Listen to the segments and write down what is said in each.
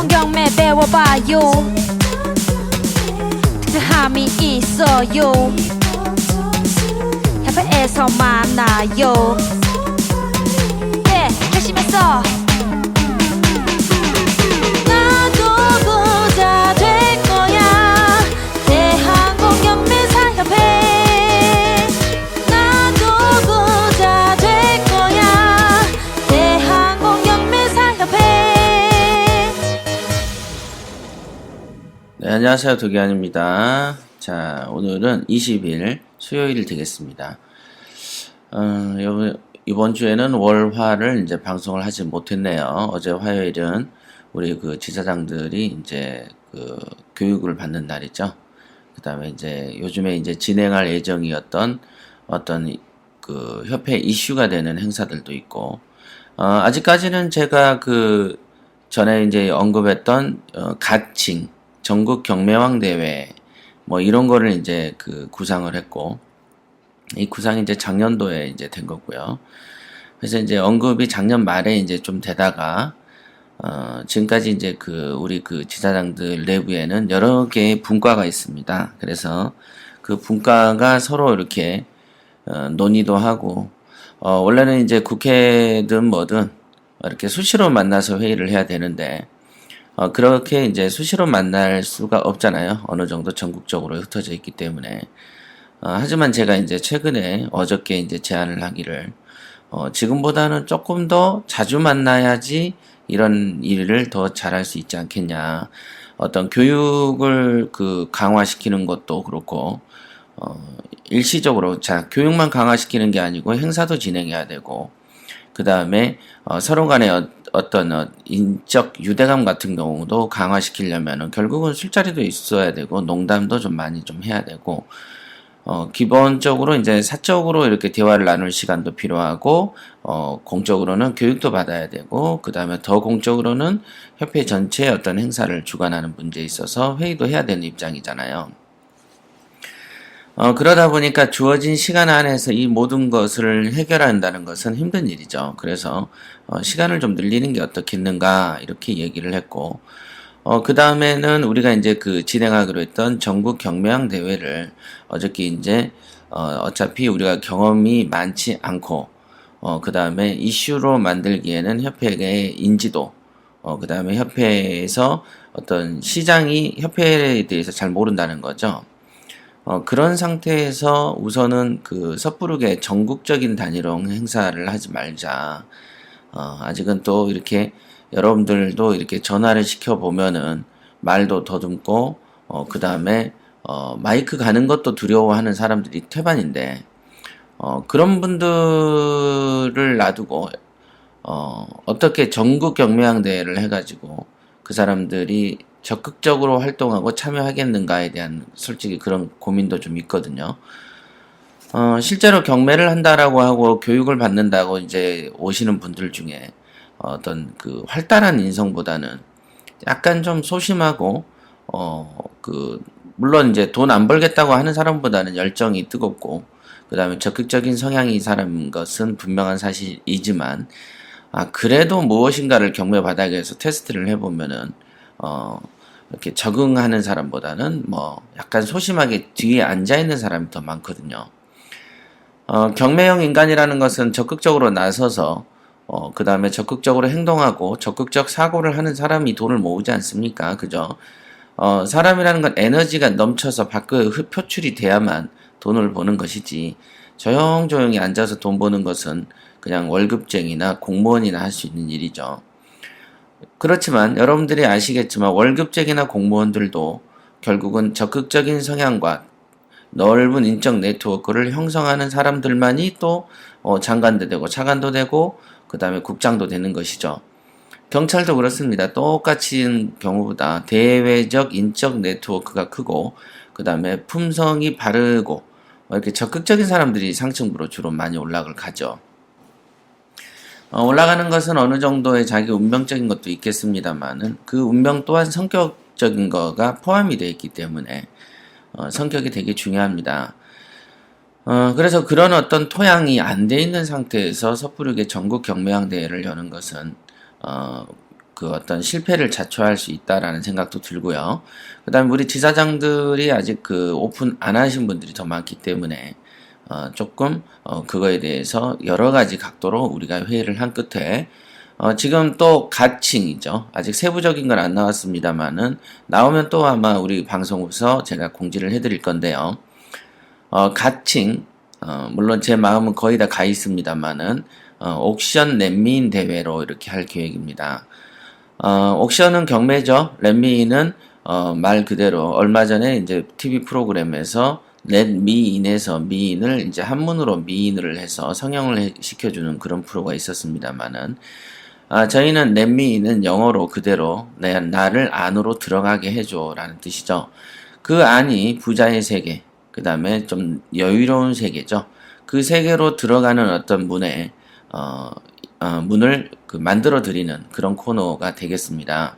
대학원 경매 배워봐요. 특별함이 있어요. 협회에서 만나요. 예써 네, 안녕하세요. 도기환입니다. 자, 오늘은 20일 수요일 되겠습니다. 어, 요- 이번 주에는 월화를 이제 방송을 하지 못했네요. 어제 화요일은 우리 그 지사장들이 이제 그 교육을 받는 날이죠. 그 다음에 이제 요즘에 이제 진행할 예정이었던 어떤 그 협회 이슈가 되는 행사들도 있고, 어, 아직까지는 제가 그 전에 이제 언급했던 어, 가칭 전국 경매왕 대회 뭐 이런 거를 이제 그 구상을 했고 이 구상이 이제 작년도에 이제 된 거고요. 그래서 이제 언급이 작년 말에 이제 좀 되다가 어 지금까지 이제 그 우리 그 지사장들 내부에는 여러 개의 분과가 있습니다. 그래서 그 분과가 서로 이렇게 어, 논의도 하고 어 원래는 이제 국회든 뭐든 이렇게 수시로 만나서 회의를 해야 되는데 어, 그렇게 이제 수시로 만날 수가 없잖아요. 어느 정도 전국적으로 흩어져 있기 때문에. 어, 하지만 제가 이제 최근에 어저께 이제 제안을 하기를, 어, 지금보다는 조금 더 자주 만나야지 이런 일을 더 잘할 수 있지 않겠냐. 어떤 교육을 그 강화시키는 것도 그렇고, 어, 일시적으로, 자, 교육만 강화시키는 게 아니고 행사도 진행해야 되고, 그 다음에 어, 서로 간의 어, 어떤 어, 인적 유대감 같은 경우도 강화시키려면은 결국은 술자리도 있어야 되고 농담도 좀 많이 좀 해야 되고 어, 기본적으로 이제 사적으로 이렇게 대화를 나눌 시간도 필요하고 어, 공적으로는 교육도 받아야 되고 그 다음에 더 공적으로는 협회 전체의 어떤 행사를 주관하는 문제에 있어서 회의도 해야 되는 입장이잖아요. 어, 그러다 보니까 주어진 시간 안에서 이 모든 것을 해결한다는 것은 힘든 일이죠. 그래서 어, 시간을 좀 늘리는 게 어떻겠는가 이렇게 얘기를 했고, 어, 그 다음에는 우리가 이제 그 진행하기로 했던 전국 경매왕 대회를 어저께 이제 어, 어차피 우리가 경험이 많지 않고, 어, 그 다음에 이슈로 만들기에는 협회의 인지도, 어, 그 다음에 협회에서 어떤 시장이 협회에 대해서 잘 모른다는 거죠. 어, 그런 상태에서 우선은 그 섣부르게 전국적인 단위로 행사를 하지 말자. 어, 아직은 또 이렇게 여러분들도 이렇게 전화를 시켜보면은 말도 더듬고, 어, 그 다음에, 어, 마이크 가는 것도 두려워하는 사람들이 태반인데, 어, 그런 분들을 놔두고, 어, 어떻게 전국 경매왕 대회를 해가지고 그 사람들이 적극적으로 활동하고 참여하겠는가에 대한 솔직히 그런 고민도 좀 있거든요. 어, 실제로 경매를 한다라고 하고 교육을 받는다고 이제 오시는 분들 중에 어떤 그 활달한 인성보다는 약간 좀 소심하고, 어, 그, 물론 이제 돈 안 벌겠다고 하는 사람보다는 열정이 뜨겁고, 그 다음에 적극적인 성향이 이 사람인 것은 분명한 사실이지만, 아, 그래도 무엇인가를 경매 바닥에서 테스트를 해보면은, 어, 이렇게 적응하는 사람보다는 뭐, 약간 소심하게 뒤에 앉아있는 사람이 더 많거든요. 어, 경매형 인간이라는 것은 적극적으로 나서서, 어, 그 다음에 적극적으로 행동하고 적극적 사고를 하는 사람이 돈을 모으지 않습니까? 그죠? 어, 사람이라는 건 에너지가 넘쳐서 밖에 흡- 표출이 돼야만 돈을 버는 것이지, 조용조용히 앉아서 돈 버는 것은 그냥 월급쟁이나 공무원이나 할 수 있는 일이죠. 그렇지만 여러분들이 아시겠지만 월급쟁이나 공무원들도 결국은 적극적인 성향과 넓은 인적 네트워크를 형성하는 사람들만이 또 어, 장관도 되고 차관도 되고 그 다음에 국장도 되는 것이죠. 경찰도 그렇습니다. 똑같은 경우보다 대외적 인적 네트워크가 크고 그 다음에 품성이 바르고 어, 이렇게 적극적인 사람들이 상층부로 주로 많이 올라갈 가죠. 어, 올라가는 것은 어느 정도의 자기 운명적인 것도 있겠습니다만은 그 운명 또한 성격적인 거가 포함이 되어 있기 때문에 어, 성격이 되게 중요합니다. 어, 그래서 그런 어떤 토양이 안 돼 있는 상태에서 섣부르게 전국 경매왕 대회를 여는 것은 어, 그 어떤 실패를 자초할 수 있다라는 생각도 들고요. 그다음에 우리 지사장들이 아직 그 오픈 안 하신 분들이 더 많기 때문에 어, 조금 어, 그거에 대해서 여러 가지 각도로 우리가 회의를 한 끝에 어, 지금 또 가칭이죠. 아직 세부적인 건 안 나왔습니다만은 나오면 또 아마 우리 방송에서 제가 공지를 해드릴 건데요. 어, 가칭 어, 물론 제 마음은 거의 다 가 있습니다만은 어, 옥션 렛미인 대회로 이렇게 할 계획입니다. 어, 옥션은 경매죠. 렛미인은 어, 말 그대로 얼마 전에 이제 TV 프로그램에서 렛미인에서 미인을 이제 한문으로 미인을 해서 성형을 해- 시켜주는 그런 프로가 있었습니다만은 아, 저희는 렛미인은 영어로 그대로 내 나를 안으로 들어가게 해줘 라는 뜻이죠. 그 안이 부자의 세계, 그 다음에 좀 여유로운 세계죠. 그 세계로 들어가는 어떤 문에 어, 어, 문을 그 만들어 드리는 그런 코너가 되겠습니다.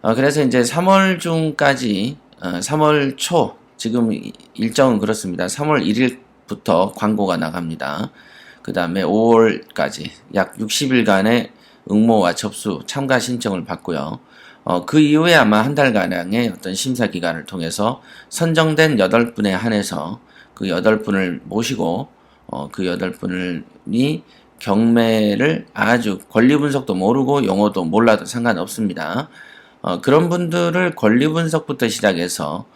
어, 그래서 이제 3월 중까지 어, 3월 초 지금 이- 일정은 그렇습니다. 3월 1일부터 광고가 나갑니다. 그 다음에 5월까지 약 60일간의 응모와 접수, 참가 신청을 받고요. 어, 그 이후에 아마 한 달가량의 어떤 심사 기간을 통해서 선정된 8분에 한해서 그 8분을 모시고 어, 그 8분이 경매를 아주 권리 분석도 모르고 용어도 몰라도 상관없습니다. 어, 그런 분들을 권리 분석부터 시작해서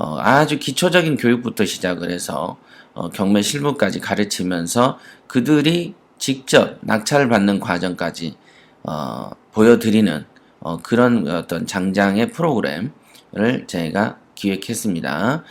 어, 아주 기초적인 교육부터 시작을 해서 어, 경매 실무까지 가르치면서 그들이 직접 낙찰을 받는 과정까지 어, 보여드리는 어, 그런 어떤 장장의 프로그램을 제가 기획했습니다.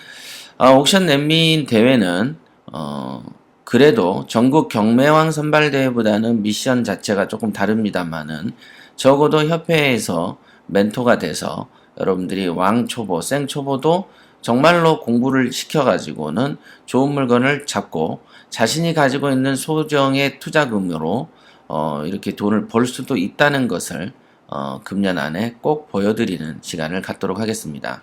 어, 옥션 넷민 대회는 어, 그래도 전국 경매왕 선발대회보다는 미션 자체가 조금 다릅니다만은 적어도 협회에서 멘토가 돼서 여러분들이 왕 초보, 생 초보도 정말로 공부를 시켜가지고는 좋은 물건을 잡고 자신이 가지고 있는 소정의 투자금으로 어, 이렇게 돈을 벌 수도 있다는 것을 어, 금년 안에 꼭 보여드리는 시간을 갖도록 하겠습니다.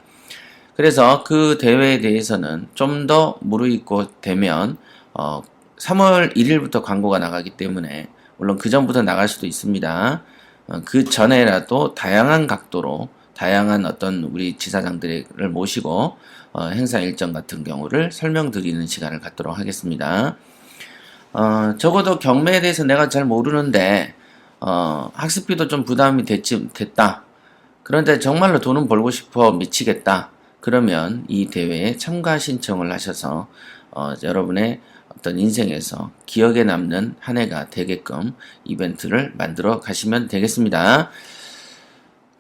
그래서 그 대회에 대해서는 좀 더 무르익고 되면 어, 3월 1일부터 광고가 나가기 때문에 물론 그 전부터 나갈 수도 있습니다. 어, 그 전에라도 다양한 각도로 다양한 어떤 우리 지사장들을 모시고 어, 행사 일정 같은 경우를 설명드리는 시간을 갖도록 하겠습니다. 어, 적어도 경매에 대해서 내가 잘 모르는데 어, 학습비도 좀 부담이 됐지, 됐다. 그런데 정말로 돈은 벌고 싶어 미치겠다. 그러면 이 대회에 참가 신청을 하셔서 어, 여러분의 어떤 인생에서 기억에 남는 한 해가 되게끔 이벤트를 만들어 가시면 되겠습니다.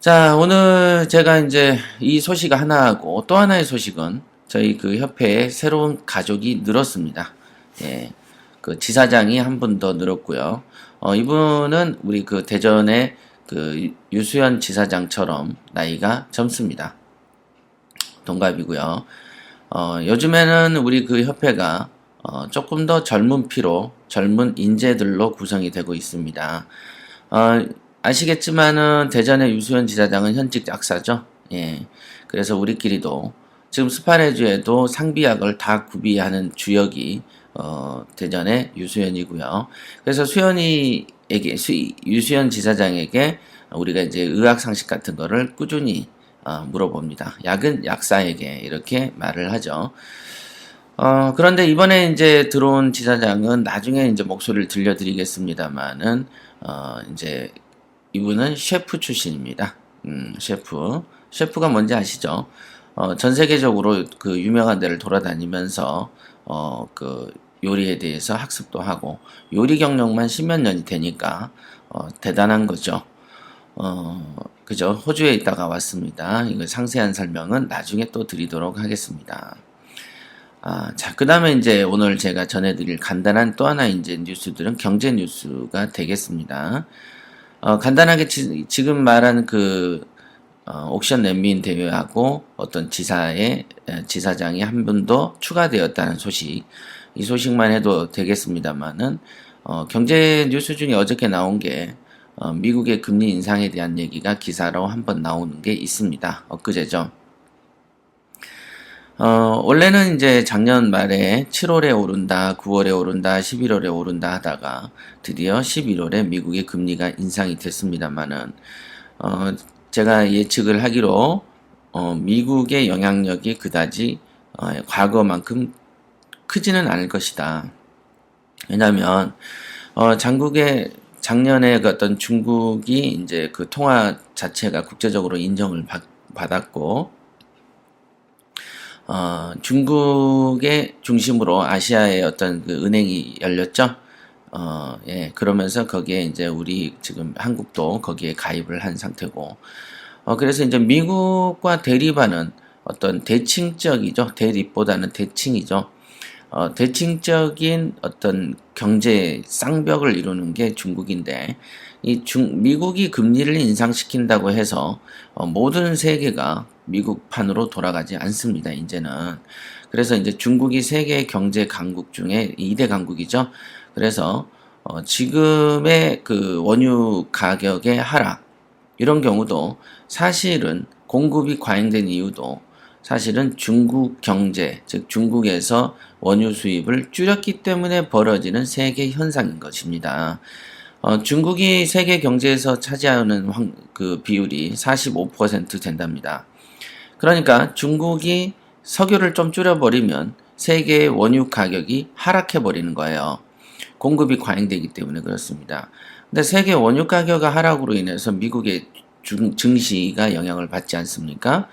자, 오늘 제가 이제 이 소식 하나하고 또 하나의 소식은 저희 그 협회에 새로운 가족이 늘었습니다. 예. 그 지사장이 한 분 더 늘었고요. 어, 이분은 우리 그 대전의 그 유수연 지사장처럼 나이가 젊습니다. 동갑이고요. 어, 요즘에는 우리 그 협회가 어, 조금 더 젊은 피로 젊은 인재들로 구성이 되고 있습니다. 어, 아시겠지만은 대전의 유수연 지사장은 현직 약사죠. 예. 그래서 우리끼리도 지금 스파레주에도 상비약을 다 구비하는 주역이 어, 대전의 유수연이고요. 그래서 수연이에게 수, 유수연 지사장에게 우리가 이제 의학 상식 같은 거를 꾸준히 어, 물어봅니다. 약은 약사에게 이렇게 말을 하죠. 어, 그런데 이번에 이제 들어온 지사장은 나중에 이제 목소리를 들려드리겠습니다만은, 어, 이제 이분은 셰프 출신입니다. 음, 셰프. 셰프가 뭔지 아시죠? 어, 전 세계적으로 그 유명한 데를 돌아다니면서, 어, 그 요리에 대해서 학습도 하고, 요리 경력만 십몇 년이 되니까, 어, 대단한 거죠. 어, 그죠. 호주에 있다가 왔습니다. 이거 상세한 설명은 나중에 또 드리도록 하겠습니다. 아, 자, 그 다음에 이제 오늘 제가 전해드릴 간단한 또 하나 이제 뉴스들은 경제 뉴스가 되겠습니다. 어, 간단하게 지, 금 말한 그, 어, 옥션 랜민 대회하고 어떤 지사의, 에, 지사장이 한 분도 추가되었다는 소식. 이 소식만 해도 되겠습니다만은, 어, 경제 뉴스 중에 어저께 나온 게, 어, 미국의 금리 인상에 대한 얘기가 기사로 한 번 나오는 게 있습니다. 엊그제죠. 어, 원래는 이제 작년 말에 7월에 오른다, 9월에 오른다, 11월에 오른다 하다가 드디어 11월에 미국의 금리가 인상이 됐습니다만은 어, 제가 예측을 하기로 어, 미국의 영향력이 그다지 어, 과거만큼 크지는 않을 것이다. 왜냐하면 어, 장국의 작년에 그 어떤 중국이 이제 그 통화 자체가 국제적으로 인정을 받, 받았고 어, 중국의 중심으로 아시아의 어떤 그 은행이 열렸죠. 어, 예, 그러면서 거기에 이제 우리 지금 한국도 거기에 가입을 한 상태고, 어, 그래서 이제 미국과 대립하는 어떤 대칭적이죠. 대립보다는 대칭이죠. 어, 대칭적인 어떤 경제 쌍벽을 이루는 게 중국인데, 이 중, 미국이 금리를 인상시킨다고 해서 어, 모든 세계가 미국판으로 돌아가지 않습니다. 이제는. 그래서 이제 중국이 세계 경제 강국 중에 2대 강국이죠. 그래서 어, 지금의 그 원유 가격의 하락 이런 경우도 사실은 공급이 과잉된 이유도 사실은 중국 경제, 즉 중국에서 원유 수입을 줄였기 때문에 벌어지는 세계 현상인 것입니다. 어, 중국이 세계 경제에서 차지하는 황, 그 비율이 45% 된답니다. 그러니까 중국이 석유를 좀 줄여버리면 세계의 원유 가격이 하락해버리는 거예요. 공급이 과잉되기 때문에 그렇습니다. 근데 세계 원유 가격 하락으로 인해서 미국의 중, 증시가 영향을 받지 않습니까?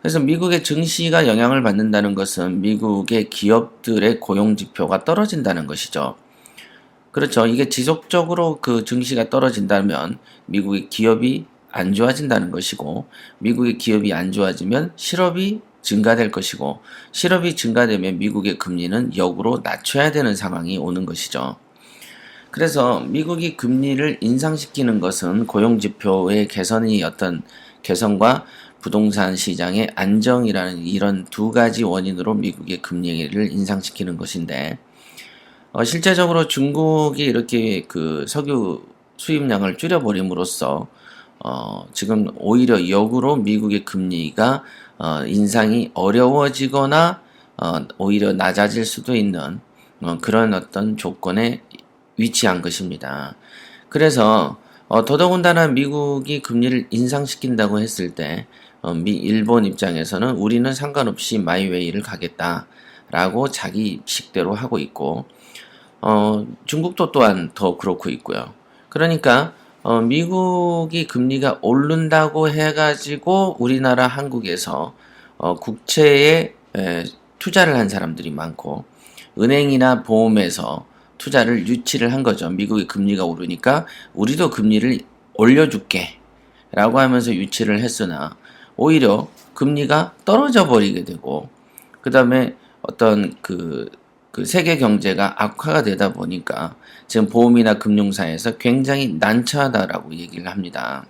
그래서 미국의 증시가 영향을 받는다는 것은 미국의 기업들의 고용 지표가 떨어진다는 것이죠. 그렇죠. 이게 지속적으로 그 증시가 떨어진다면 미국의 기업이 안 좋아진다는 것이고 미국의 기업이 안 좋아지면 실업이 증가될 것이고 실업이 증가되면 미국의 금리는 역으로 낮춰야 되는 상황이 오는 것이죠. 그래서 미국이 금리를 인상시키는 것은 고용지표의 개선이 어떤 개선과 부동산 시장의 안정이라는 이런 두 가지 원인으로 미국의 금리를 인상시키는 것인데, 어, 실제적으로 중국이 이렇게 그 석유 수입량을 줄여버림으로써, 어, 지금 오히려 역으로 미국의 금리가 어, 인상이 어려워지거나 어, 오히려 낮아질 수도 있는 어, 그런 어떤 조건에 위치한 것입니다. 그래서 어, 더더군다나 미국이 금리를 인상시킨다고 했을 때 어, 미 일본 입장에서는 우리는 상관없이 마이웨이를 가겠다 라고 자기 식대로 하고 있고 어, 중국도 또한 더 그렇고 있고요. 그러니까 어, 미국이 금리가 오른다고 해가지고 우리나라 한국에서 어, 국채에 에, 투자를 한 사람들이 많고 은행이나 보험에서 투자를 유치를 한 거죠. 미국의 금리가 오르니까 우리도 금리를 올려줄게 라고 하면서 유치를 했으나 오히려 금리가 떨어져 버리게 되고 그 다음에 어떤 그, 그 세계 경제가 악화가 되다 보니까 지금 보험이나 금융사에서 굉장히 난처하다라고 얘기를 합니다.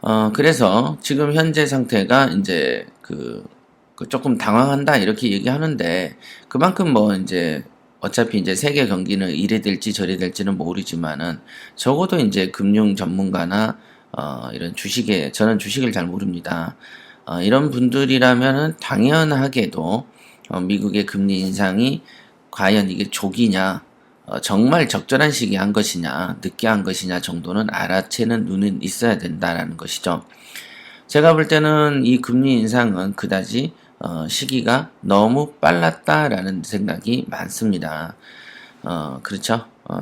어, 그래서 지금 현재 상태가 이제 그, 그 조금 당황한다 이렇게 얘기하는데 그만큼 뭐 이제 어차피 이제 세계 경기는 이래 될지 저래 될지는 모르지만은 적어도 이제 금융 전문가나 어, 이런 주식에 저는 주식을 잘 모릅니다. 어, 이런 분들이라면은 당연하게도 어, 미국의 금리 인상이 과연 이게 조기냐, 어, 정말 적절한 시기에 한 것이냐, 늦게 한 것이냐 정도는 알아채는 눈은 있어야 된다라는 것이죠. 제가 볼 때는 이 금리 인상은 그다지 어, 시기가 너무 빨랐다라는 생각이 많습니다. 어, 그렇죠. 어,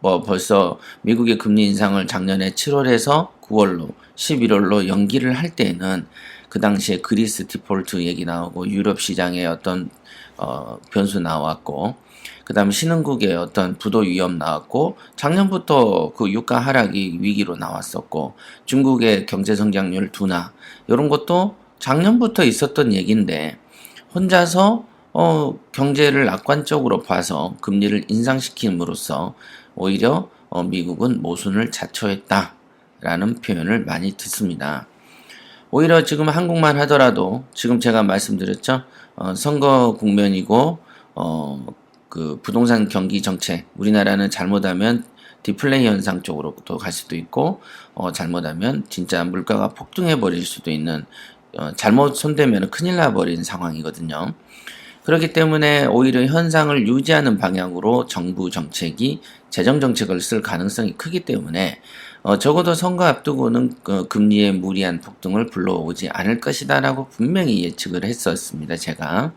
뭐 벌써 미국의 금리 인상을 작년에 7월에서 9월로 11월로 연기를 할 때에는 그 당시에 그리스 디폴트 얘기 나오고 유럽 시장의 어떤 어, 변수 나왔고 그 다음에 신흥국의 어떤 부도 위험 나왔고 작년부터 그 유가 하락이 위기로 나왔었고 중국의 경제 성장률 둔화 이런 것도 작년부터 있었던 얘기인데 혼자서 어, 경제를 낙관적으로 봐서 금리를 인상시킴으로써 오히려 어, 미국은 모순을 자초했다라는 표현을 많이 듣습니다. 오히려 지금 한국만 하더라도 지금 제가 말씀드렸죠. 어, 선거 국면이고 어, 그 부동산 경기 정책 우리나라는 잘못하면 디플레이 현상 쪽으로도 갈 수도 있고 어, 잘못하면 진짜 물가가 폭등해 버릴 수도 있는 어, 잘못 손대면 큰일 나 버린 상황이거든요. 그렇기 때문에 오히려 현상을 유지하는 방향으로 정부 정책이 재정 정책을 쓸 가능성이 크기 때문에 어, 적어도 선거 앞두고는 그 금리의 무리한 폭등을 불러오지 않을 것이다라고 분명히 예측을 했었습니다. 제가.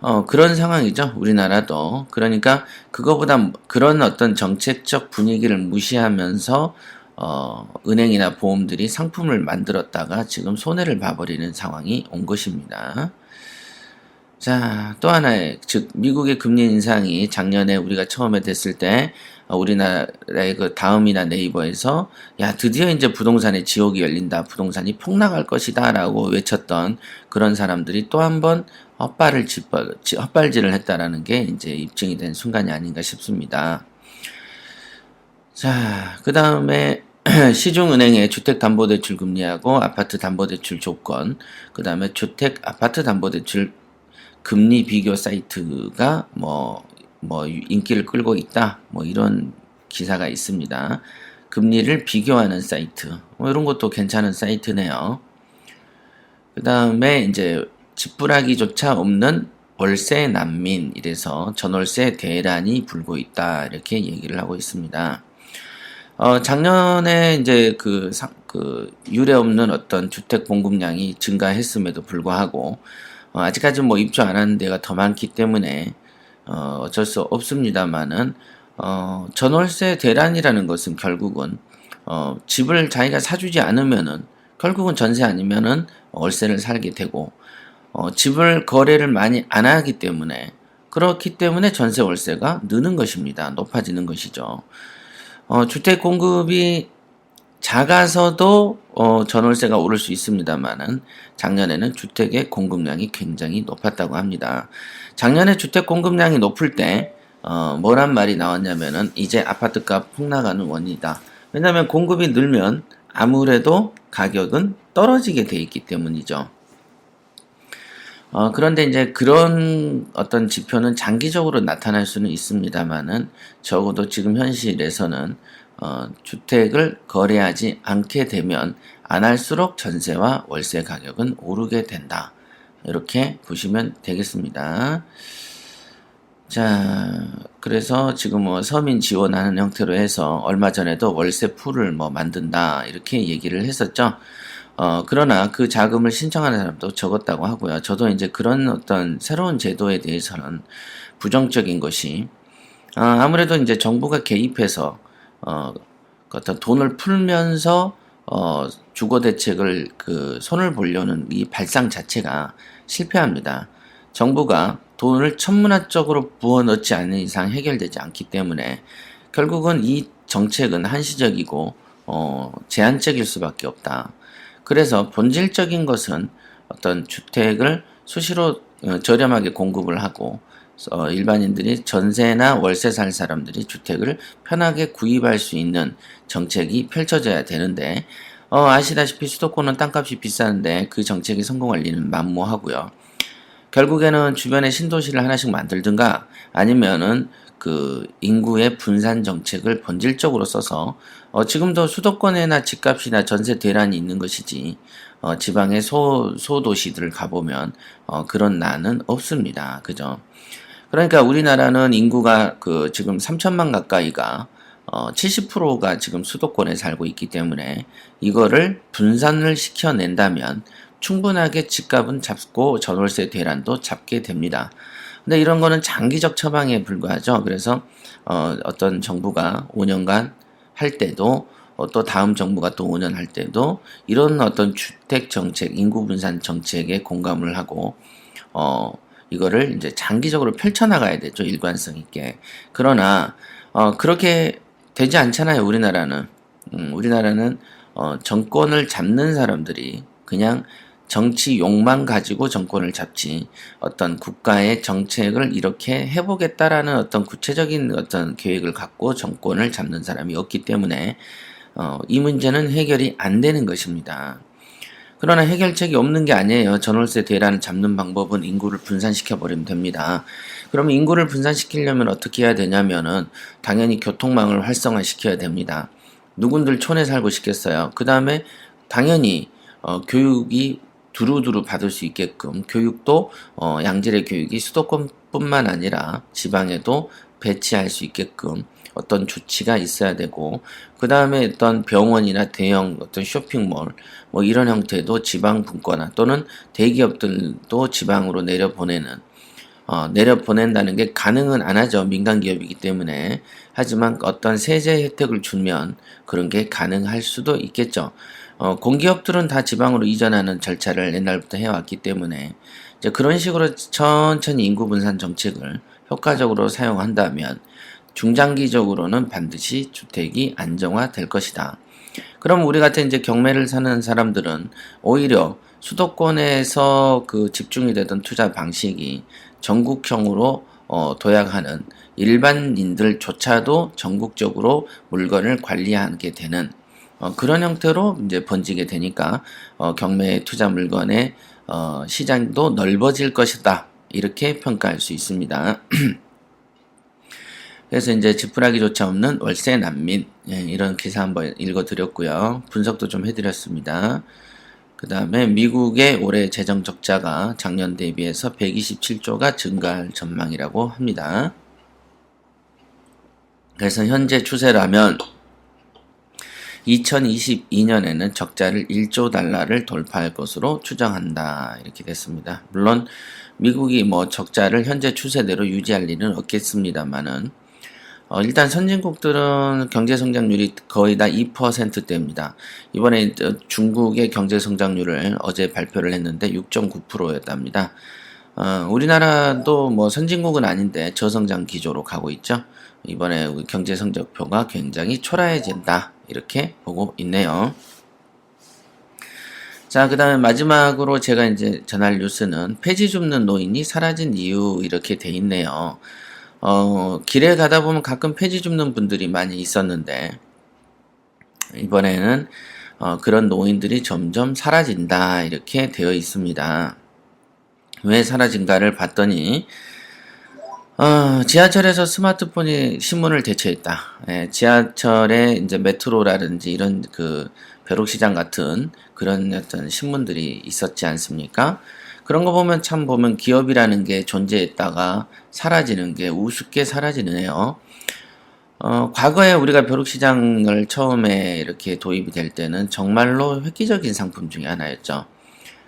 어, 그런 상황이죠. 우리나라도. 그러니까 그거보다 그런 어떤 정책적 분위기를 무시하면서 어, 은행이나 보험들이 상품을 만들었다가 지금 손해를 봐버리는 상황이 온 것입니다. 자, 또 하나의, 즉, 미국의 금리 인상이 작년에 우리가 처음에 됐을 때, 어, 우리나라의 그 다음이나 네이버에서, 야, 드디어 이제 부동산의 지옥이 열린다. 부동산이 폭락할 것이다. 라고 외쳤던 그런 사람들이 또 한 번 헛발을 짚어, 지- 헛발질을 했다라는 게 이제 입증이 된 순간이 아닌가 싶습니다. 자, 그 다음에 시중은행의 주택담보대출 금리하고 아파트 담보대출 조건, 그 다음에 주택 아파트 담보대출 금리 비교 사이트가 뭐, 뭐 인기를 끌고 있다. 뭐 이런 기사가 있습니다. 금리를 비교하는 사이트. 뭐 이런 것도 괜찮은 사이트네요. 그 다음에 이제 지푸라기조차 없는 월세 난민 이래서 전월세 대란이 불고 있다. 이렇게 얘기를 하고 있습니다. 어, 작년에 이제 그, 상, 그, 유례 없는 어떤 주택 공급량이 증가했음에도 불구하고, 어, 아직까지 뭐 입주 안 하는 데가 더 많기 때문에, 어, 어쩔 수 없습니다만은, 어, 전월세 대란이라는 것은 결국은, 어, 집을 자기가 사주지 않으면은, 결국은 전세 아니면은 월세를 살게 되고, 어, 집을 거래를 많이 안 하기 때문에, 그렇기 때문에 전세 월세가 느는 것입니다. 높아지는 것이죠. 어, 주택 공급이 작아서도 어, 전월세가 오를 수 있습니다만은 작년에는 주택의 공급량이 굉장히 높았다고 합니다. 작년에 주택 공급량이 높을 때 어, 뭐란 말이 나왔냐면은 이제 아파트값 폭락하는 원이다. 왜냐하면 공급이 늘면 아무래도 가격은 떨어지게 돼 있기 때문이죠. 어, 그런데 이제 그런 어떤 지표는 장기적으로 나타날 수는 있습니다만은 적어도 지금 현실에서는 어, 주택을 거래하지 않게 되면 안 할수록 전세와 월세 가격은 오르게 된다. 이렇게 보시면 되겠습니다. 자, 그래서 지금 뭐 서민 지원하는 형태로 해서 얼마 전에도 월세 풀을 뭐 만든다. 이렇게 얘기를 했었죠. 어, 그러나 그 자금을 신청하는 사람도 적었다고 하고요. 저도 이제 그런 어떤 새로운 제도에 대해서는 부정적인 것이, 아, 아무래도 이제 정부가 개입해서, 어, 그 어떤 돈을 풀면서, 어, 주거 대책을 그 손을 보려는 이 발상 자체가 실패합니다. 정부가 돈을 천문학적으로 부어 넣지 않는 이상 해결되지 않기 때문에 결국은 이 정책은 한시적이고, 어, 제한적일 수밖에 없다. 그래서 본질적인 것은 어떤 주택을 수시로 어, 저렴하게 공급을 하고 어, 일반인들이 전세나 월세 살 사람들이 주택을 편하게 구입할 수 있는 정책이 펼쳐져야 되는데 어, 아시다시피 수도권은 땅값이 비싸는데 그 정책이 성공할 리는 만무하고요. 결국에는 주변에 신도시를 하나씩 만들든가 아니면은 그 인구의 분산 정책을 본질적으로 써서 어 지금도 수도권에나 집값이나 전세 대란이 있는 것이지 어 지방의 소 소도시들을 가보면 어 그런 난은 없습니다. 그죠? 그러니까 우리나라는 인구가 그 지금 3천만 가까이가 어 70%가 지금 수도권에 살고 있기 때문에 이거를 분산을 시켜낸다면 충분하게 집값은 잡고 전월세 대란도 잡게 됩니다. 근데 이런 거는 장기적 처방에 불과하죠. 그래서 어, 어떤 정부가 5년간 할 때도 어, 또 다음 정부가 또 5년 할 때도 이런 어떤 주택 정책, 인구 분산 정책에 공감을 하고 어 이거를 이제 장기적으로 펼쳐나가야 되죠. 일관성 있게. 그러나 어 그렇게 되지 않잖아요. 우리나라는. 음, 우리나라는 어 정권을 잡는 사람들이 그냥 정치 욕망 가지고 정권을 잡지 어떤 국가의 정책을 이렇게 해보겠다라는 어떤 구체적인 어떤 계획을 갖고 정권을 잡는 사람이 없기 때문에 어, 이 문제는 해결이 안 되는 것입니다. 그러나 해결책이 없는 게 아니에요. 전월세 대란을 잡는 방법은 인구를 분산시켜 버리면 됩니다. 그러면 인구를 분산시키려면 어떻게 해야 되냐면은 당연히 교통망을 활성화시켜야 됩니다. 누군들 촌에 살고 싶겠어요. 그 다음에 당연히 어, 교육이 두루두루 받을 수 있게끔 교육도 어, 양질의 교육이 수도권뿐만 아니라 지방에도 배치할 수 있게끔 어떤 조치가 있어야 되고 그 다음에 어떤 병원이나 대형 어떤 쇼핑몰 뭐 이런 형태도 지방 분권화 또는 대기업들도 지방으로 내려 보내는 어, 내려 보낸다는 게 가능은 안 하죠 민간 기업이기 때문에 하지만 어떤 세제 혜택을 주면 그런 게 가능할 수도 있겠죠. 어, 공기업들은 다 지방으로 이전하는 절차를 옛날부터 해왔기 때문에 이제 그런 식으로 천천히 인구 분산 정책을 효과적으로 사용한다면 중장기적으로는 반드시 주택이 안정화될 것이다. 그럼 우리 같은 이제 경매를 사는 사람들은 오히려 수도권에서 그 집중이 되던 투자 방식이 전국형으로 어, 도약하는 일반인들조차도 전국적으로 물건을 관리하게 되는 어, 그런 형태로 이제 번지게 되니까 어, 경매 투자 물건의 어, 시장도 넓어질 것이다 이렇게 평가할 수 있습니다. 그래서 이제 지푸라기조차 없는 월세 난민 예, 이런 기사 한번 읽어드렸고요. 분석도 좀 해드렸습니다. 그 다음에 미국의 올해 재정 적자가 작년 대비해서 127조가 증가할 전망이라고 합니다. 그래서 현재 추세라면 2022년에는 적자를 1조 달러를 돌파할 것으로 추정한다. 이렇게 됐습니다. 물론 미국이 뭐 적자를 현재 추세대로 유지할 일은 없겠습니다만은 어, 일단 선진국들은 경제 성장률이 거의 다 2%대입니다. 이번에 중국의 경제 성장률을 어제 발표를 했는데 6.9%였답니다. 어, 우리나라도 뭐 선진국은 아닌데 저성장 기조로 가고 있죠. 이번에 경제 성적표가 굉장히 초라해진다. 이렇게 보고 있네요. 자, 그 다음에 마지막으로 제가 이제 전할 뉴스는 폐지 줍는 노인이 사라진 이유 이렇게 돼 있네요. 어, 길에 가다 보면 가끔 폐지 줍는 분들이 많이 있었는데, 이번에는 어, 그런 노인들이 점점 사라진다 이렇게 되어 있습니다. 왜 사라진가를 봤더니 어, 지하철에서 스마트폰이 신문을 대체했다. 예, 지하철에 이제 메트로라든지 이런 그 벼룩시장 같은 그런 어떤 신문들이 있었지 않습니까? 그런 거 보면 참 보면 기업이라는 게 존재했다가 사라지는 게 우습게 사라지네요. 어, 과거에 우리가 벼룩시장을 처음에 이렇게 도입이 될 때는 정말로 획기적인 상품 중에 하나였죠.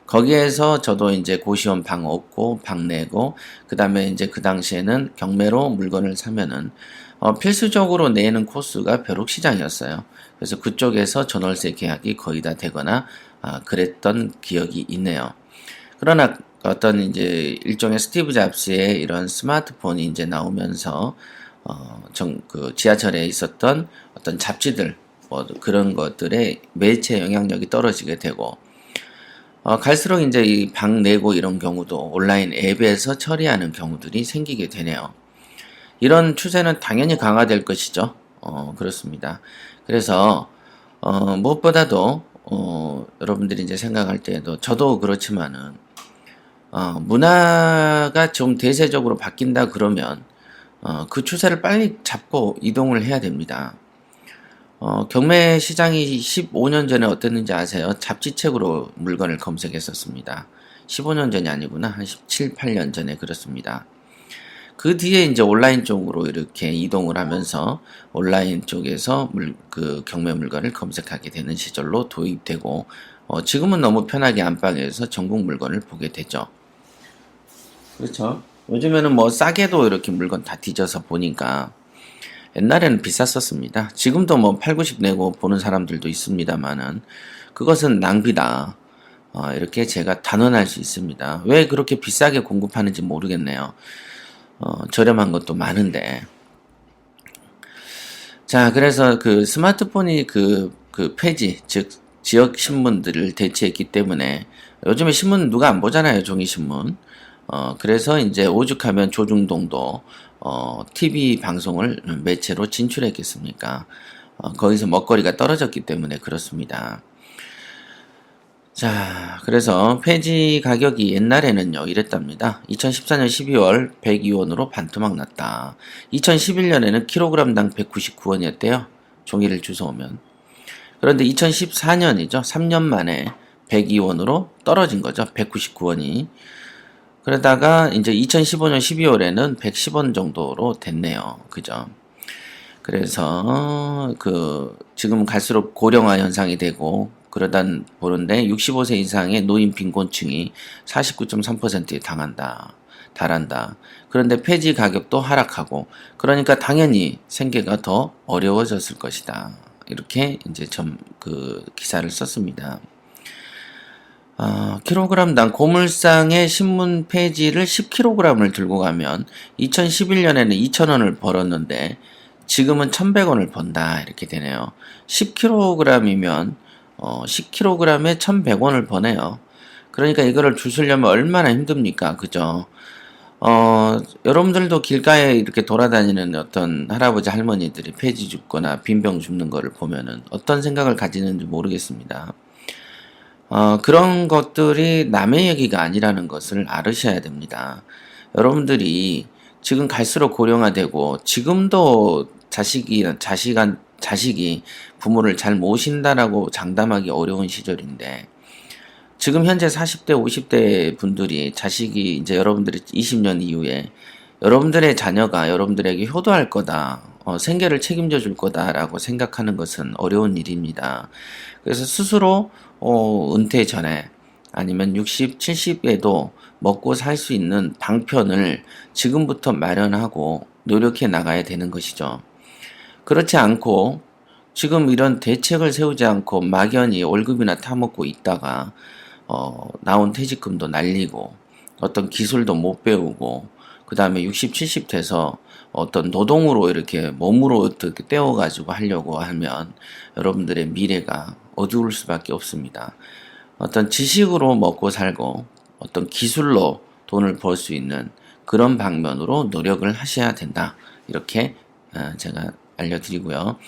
거기에서 저도 이제 고시원 방 얻고 방 내고 그 다음에 이제 그 당시에는 경매로 물건을 사면은 어, 필수적으로 내는 코스가 벼룩시장이었어요. 그래서 그쪽에서 전월세 계약이 거의 다 되거나 아, 그랬던 기억이 있네요. 그러나 어떤 이제 일종의 스티브 잡스의 이런 스마트폰이 이제 나오면서 어, 정, 그 지하철에 있었던 어떤 잡지들 뭐 그런 것들의 매체 영향력이 떨어지게 되고 어, 갈수록 이제 이 방 내고 이런 경우도 온라인 앱에서 처리하는 경우들이 생기게 되네요. 이런 추세는 당연히 강화될 것이죠. 어, 그렇습니다. 그래서, 어, 무엇보다도, 어, 여러분들이 이제 생각할 때에도 저도 그렇지만은, 어, 문화가 좀 대세적으로 바뀐다 그러면, 어, 그 추세를 빨리 잡고 이동을 해야 됩니다. 어, 경매 시장이 15년 전에 어땠는지 아세요? 잡지책으로 물건을 검색했었습니다. 15년 전이 아니구나. 한 17, 8년 전에 그렇습니다. 그 뒤에 이제 온라인 쪽으로 이렇게 이동을 하면서 온라인 쪽에서 물, 그 경매 물건을 검색하게 되는 시절로 도입되고, 어, 지금은 너무 편하게 안방에서 전국 물건을 보게 되죠. 그렇죠. 요즘에는 뭐 싸게도 이렇게 물건 다 뒤져서 보니까 옛날에는 비쌌었습니다. 지금도 뭐 8, 90 내고 보는 사람들도 있습니다만은 그것은 낭비다. 어, 이렇게 제가 단언할 수 있습니다. 왜 그렇게 비싸게 공급하는지 모르겠네요. 어, 저렴한 것도 많은데. 자, 그래서 그 스마트폰이 그, 그 폐지, 즉, 지역 신문들을 대체했기 때문에 요즘에 신문 누가 안 보잖아요, 종이신문. 어, 그래서 이제 오죽하면 조중동도 어, TV 방송을 매체로 진출했겠습니까? 어, 거기서 먹거리가 떨어졌기 때문에 그렇습니다. 자, 그래서 폐지 가격이 옛날에는요, 이랬답니다. 2014년 12월 102원으로 반토막 났다. 2011년에는 킬로그램당 199원이었대요. 종이를 주워오면. 그런데 2014년이죠. 3년 만에 102원으로 떨어진 거죠. 199원이. 그러다가 이제 2015년 12월에는 110원 정도로 됐네요. 그죠? 그래서 그 지금 갈수록 고령화 현상이 되고 그러다 보는데 65세 이상의 노인 빈곤층이 49.3%에 당한다. 달한다. 그런데 폐지 가격도 하락하고 그러니까 당연히 생계가 더 어려워졌을 것이다. 이렇게 이제 좀 그 기사를 썼습니다. 아, 킬로그램당 고물상의 신문 페이지를 10kg을 들고 가면 2011년에는 2,000원을 벌었는데 지금은 1,100원을 번다 이렇게 되네요. 10kg이면 어, 10kg에 1,100원을 버네요. 그러니까 이거를 주시려면 얼마나 힘듭니까? 그죠? 어, 여러분들도 길가에 이렇게 돌아다니는 어떤 할아버지 할머니들이 폐지 줍거나 빈병 줍는 거를 보면은 어떤 생각을 가지는지 모르겠습니다. 어, 그런 것들이 남의 얘기가 아니라는 것을 알으셔야 됩니다. 여러분들이 지금 갈수록 고령화되고 지금도 자식이 자식한 자식이 부모를 잘 모신다라고 장담하기 어려운 시절인데 지금 현재 40대, 50대 분들이 자식이 이제 여러분들이 20년 이후에 여러분들의 자녀가 여러분들에게 효도할 거다, 어, 생계를 책임져 줄 거다라고 생각하는 것은 어려운 일입니다. 그래서 스스로 어, 은퇴 전에 아니면 60, 70에도 먹고 살 수 있는 방편을 지금부터 마련하고 노력해 나가야 되는 것이죠. 그렇지 않고 지금 이런 대책을 세우지 않고 막연히 월급이나 타먹고 있다가 어, 나온 퇴직금도 날리고 어떤 기술도 못 배우고 그 다음에 60, 70 돼서 어떤 노동으로 이렇게 몸으로 어떻게 떼어가지고 하려고 하면 여러분들의 미래가 어두울 수밖에 없습니다. 어떤 지식으로 먹고 살고 어떤 기술로 돈을 벌 수 있는 그런 방면으로 노력을 하셔야 된다. 이렇게 어, 제가 알려드리고요.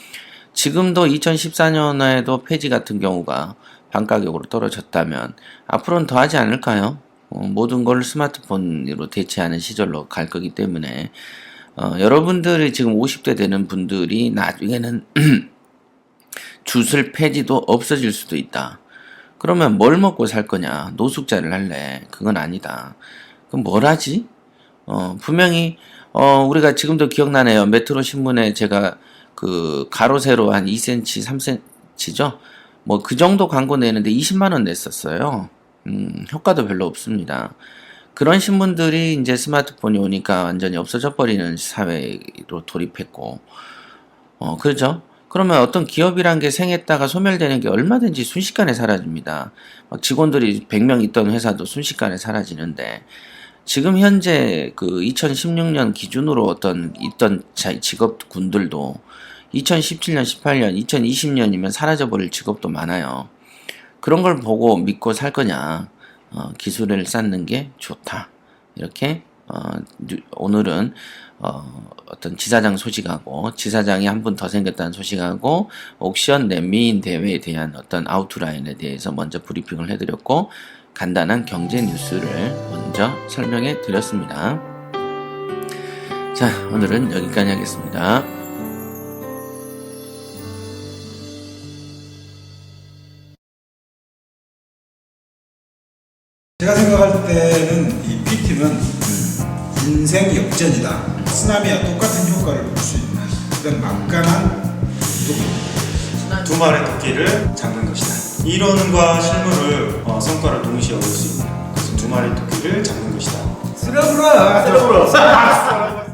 지금도 2014년에도 폐지 같은 경우가 반가격으로 떨어졌다면 앞으로는 더 하지 않을까요? 어, 모든 걸 스마트폰으로 대체하는 시절로 갈 거기 때문에 어, 여러분들이 지금 50대 되는 분들이 나중에는 주술 폐지도 없어질 수도 있다. 그러면 뭘 먹고 살 거냐? 노숙자를 할래? 그건 아니다. 그럼 뭘 하지? 어, 분명히, 어, 우리가 지금도 기억나네요. 메트로 신문에 제가 그 가로 세로 한 2cm, 3cm죠? 뭐 그 정도 광고 내는데 20만원 냈었어요. 음, 효과도 별로 없습니다. 그런 신문들이 이제 스마트폰이 오니까 완전히 없어져 버리는 사회로 돌입했고, 어, 그렇죠? 그러면 어떤 기업이란 게 생했다가 소멸되는 게 얼마든지 순식간에 사라집니다. 막 직원들이 100명 있던 회사도 순식간에 사라지는데, 지금 현재 그 2016년 기준으로 어떤 있던 자- 직업군들도 2017년, 18년, 2020년이면 사라져버릴 직업도 많아요. 그런 걸 보고 믿고 살 거냐, 어, 기술을 쌓는 게 좋다. 이렇게, 어, 뉴- 오늘은, 어, 어떤 지사장 소식하고, 지사장이 한 분 더 생겼다는 소식하고, 옥션 넷미인 대회에 대한 어떤 아웃라인에 대해서 먼저 브리핑을 해드렸고, 간단한 경제 뉴스를 먼저 설명해 드렸습니다. 자, 오늘은 여기까지 하겠습니다. 제가 생각할 때는 이 PT는 인생 역전이다. 쓰나미와 똑같은 효과를 볼 수 있는 그런 막강한 운동입니다. 두 마리의 토끼를 잡는 것이다. 이론과 실물을 어, 성과를 동시에 얻을 수 있는 그래서 두 마리의 토끼를 잡는 것이다. 쓰러불어! 쓰러불어.